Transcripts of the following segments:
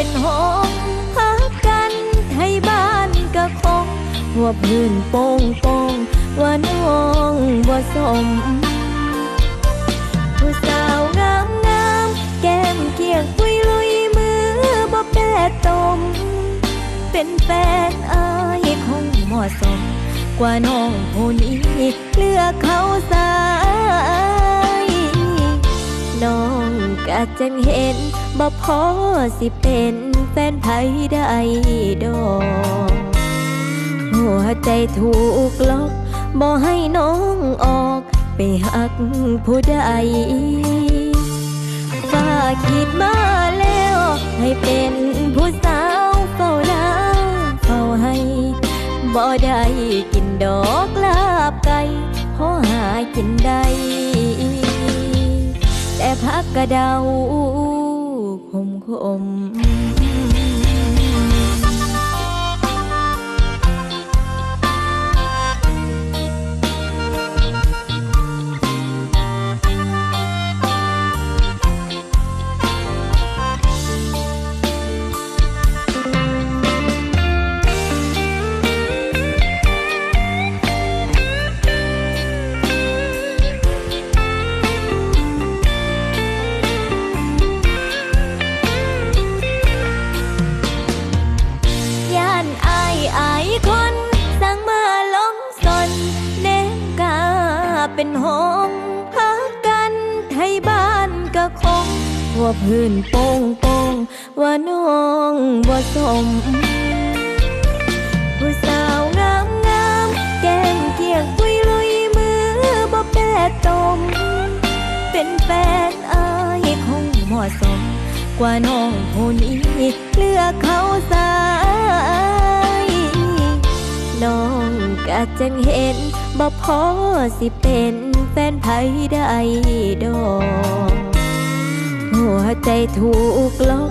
เป็นหงพักกันให้บ้านก็คงว่าพื้นโป่งโป่งว่าน้องบ่สม ผู้สาวงามงามแก้มเกียงปุยลุยมือบ่แปดตม เป็นแฟนอายคงเหมาะสม กว่าน้องผู้นี้เลือกเขาสา จังเห็นบ่พอสิเป็นแฟนไผได้ดอกหัวใจถูกล็อกบ่ให้น้องออกไปหักผู้ใดฝ้าคิดมาแล้ว ให้เป็นผู้สาวเฝ้าหน้าเฝ้าให้บ่ได้กินดอกลาบไก่พอหากินได้ กกระเดาคมคม เป็นห้องพักกันไทยบ้านก็คงว่าพื้นโป่งโป่งว่าน้องบ่สมผู้สาวงามงามแก้มเกียงปุยลุยมือบ่แปดตม เป็นแฟนอายคงเหมาะสม กว่าน้องผู้นี้เลือกเขาสายน้องกะจังเห็น บ่พอสิเป็นแฟนไผได้ดอกหัวใจถูกล็อก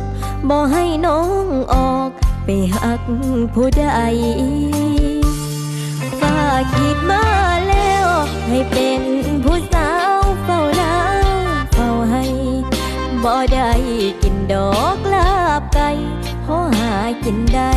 บ่ให้น้องออกไปหักผู้ใดฝ้าคิดมาแล้ว ให้เป็นผู้สาวเฝ้าน้าเฝ้าให้บ่ได้กินดอกลาบไก่พอหากินได้